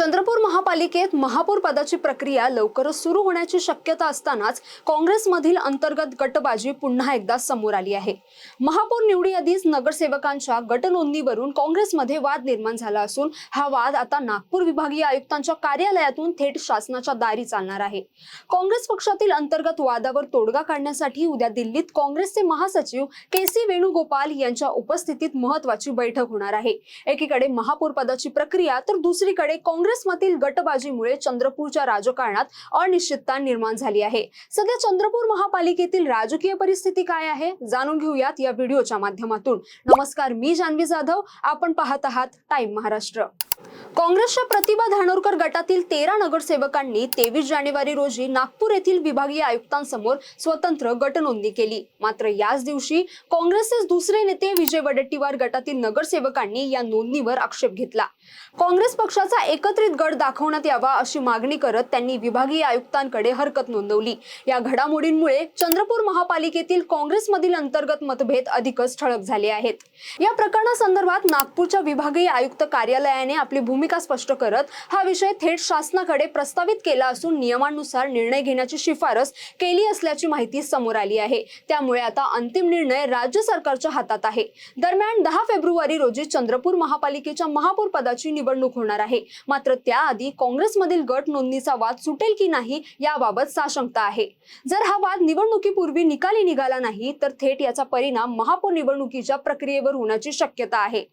चंद्रपूर महापालिकेत महापौर पदाची प्रक्रिया लवकरच सुरू होण्याची शक्यता असतानाच काँग्रेसमधील अंतर्गत गटबाजी पुन्हा एकदा समोर आली आहे. महापौर निवडीआधीच नगरसेवकांच्या गटनोंदणीवरून काँग्रेसमध्ये वाद निर्माण झाला असून हा वाद आता नागपूर विभागीय आयुक्तांच्या कार्यालयातून थेट शासनाच्या दारी चालणार आहे. काँग्रेस पक्षातील अंतर्गत वादावर तोडगा काढण्यासाठी उद्या दिल्लीत काँग्रेसचे महासचिव के सी वेणुगोपाल यांच्या उपस्थितीत महत्वाची बैठक होणार आहे. एकीकडे महापौर पदाची प्रक्रिया तर दुसरीकडे काँग्रेस काँग्रेसमधील गटबाजीमुळे चंद्रपूरच्या राजकारणात अनिश्चितता निर्माण झाली आहे. सध्या चंद्रपूर महापालिकेतील राजकीय परिस्थिती काय आहे? जाणून घेऊयात या व्हिडिओच्या माध्यमातून. नमस्कार मी जान्हवी जाधव. आपण पाहत आहात टाइम महाराष्ट्र. काँग्रेसच्या प्रतिभा धानोरकर गटातील तेरा नगरसेवकांनी तेवीस जानेवारी रोजी नागपूर येथील विभागीय आयुक्तांसमोर स्वतंत्र गटनोंदणी केली. मात्र याच दिवशी काँग्रेसचे दुसरे नेते विजय वडेट्टीवार गटातील नगरसेवकांनी या नोंदणीवर आक्षेप घेतला. काँग्रेस पक्षाचा एकत्रित गट दाखवण्यात यावा अशी मागणी करत त्यांनी विभागीय आयुक्तांकडे हरकत नोंदवली. या घडामोडींमुळे चंद्रपूर महापालिकेतील काँग्रेसमधील अंतर्गत मतभेद अधिकच ठळक झाले आहेत. या प्रकरणासंदर्भात नागपूरच्या विभागीय आयुक्त कार्यालयाने आपली भूमिका स्पष्ट करत हा विषय थेट शासनाकडे प्रस्तावित केला असून नियमानुसार निर्णय घेण्याची शिफारस केली असल्याची माहिती समोर आली आहे. त्यामुळे आता अंतिम निर्णय राज्य सरकारच्या हातात आहे. दरम्यान दहा फेब्रुवारी रोजी चंद्रपूर महापालिकेच्या महापौर पदाची निवडणूक होणार आहे. मात्र त्याआधी काँग्रेसमधील गट नोंदणीचा वाद सुटेल की नाही याबाबत साशंकता आहे. जर हा वाद निवडणुकीपूर्वी निकाली निघाला नाही तर थेट याचा परिणाम महापौर निवडणुकीच्या प्रक्रियेवर होण्याची शक्यता आहे.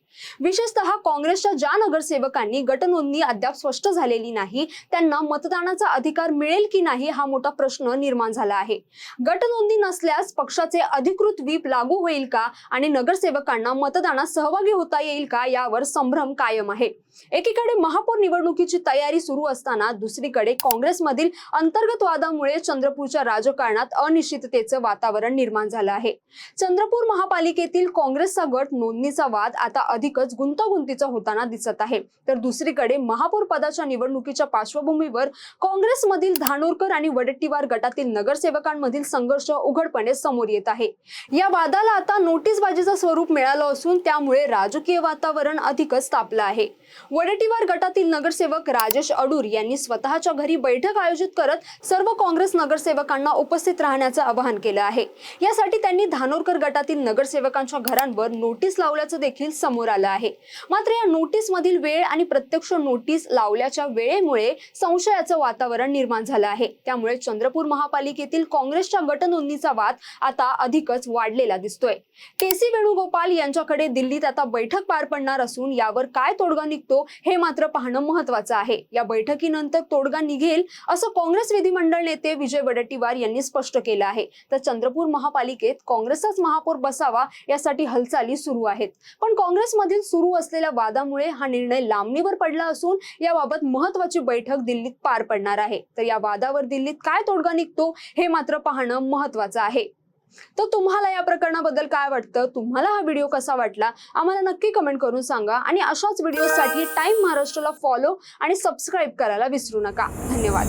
विशेषतः काँग्रेसच्या ज्या नगरसेवक नगरसेवकांनी गटनोंदणी अद्याप स्पष्ट झालेली नाही. त्यांना मतदानाचा अधिकार मिळेल की नाही हा मोठा प्रश्न निर्माण झाला आहे. गटनोंदणी नसल्यास पक्षाचे अधिकृत व्हीप लागू होईल का? आणि नगरसेवकांना मतदानात सहभागी होता येईल का? यावर संभ्रम कायम आहे. एकीकडे महापौर निवडणुकीची तयारी सुरू असताना दुसरीकडे काँग्रेसमधील अंतर्गत वादामुळे चंद्रपूरच्या राजकारणात अनिश्चिततेचं वातावरण निर्माण झालं आहे. चंद्रपूर महापालिकेतील काँग्रेसचा गट नोंदणीचा वाद आता अधिकच गुंतागुंतीचा होताना दिसत आहे. तर दुसरीकडे महापौर पदाच्या निवडणुकीच्या पार्श्वभूमीवर काँग्रेसमधील धानोरकर आणि वडेट्टीवार गटातील नगरसेवकांमधील संघर्ष उघडपणे समोर येत आहे. या वादाला आता नोटीसबाजीचं स्वरूप मिळालं असून त्यामुळे राजकीय वातावरण अधिकच तापलं आहे. वडेटीवार गटातील नगरसेवक राजेश अडूर यांनी स्वतःच्या घरी बैठक आयोजित करत सर्व काँग्रेस नगरसेवकांना उपस्थित राहण्याचं आवाहन केलं आहे. यासाठी त्यांनी धानोरकर गटातील नगरसेवकांच्या घरांवर नोटीस लावल्याचं देखील समोर आलं आहे. मात्र या नोटीस मधील वेळ आणि प्रत्यक्ष नोटीस लावल्याच्या वेळेमुळे संशयाचं वातावरण निर्माण झालं आहे. त्यामुळे चंद्रपूर महापालिकेतील काँग्रेसच्या गटनोंदणीचा वाद आता अधिकच वाढलेला दिसतोय. के सी वेणुगोपाल यांच्याकडे दिल्लीत आता बैठक पार पडणार असून यावर काय तोडगा निघतो हे मात्र पाहणं महत्वाचं आहे. या बैठकीनंतर तोडगा निघेल असं काँग्रेस विधिमंडळ नेते विजय वडेट्टीवार यांनी स्पष्ट केलं आहे. तर चंद्रपूर महापालिकेत काँग्रेसचाच महापौर बसावा यासाठी हालचाली सुरू आहेत. पण काँग्रेसमधील सुरू असलेल्या वादामुळे हा निर्णय लांबणीवर पडला असून याबाबत महत्वाची बैठक दिल्लीत पार पडणार आहे. तर या वादावर दिल्लीत काय तोडगा निघतो हे मात्र पाहणं महत्वाचं आहे. तर तुम्हाला या प्रकरणाबद्दल काय वाटतं? तुम्हाला हा व्हिडिओ कसा वाटला? आम्हाला नक्की कमेंट करून सांगा आणि अशाच व्हिडिओसाठी टाइम महाराष्ट्राला फॉलो आणि सबस्क्राईब करायला विसरू नका. धन्यवाद.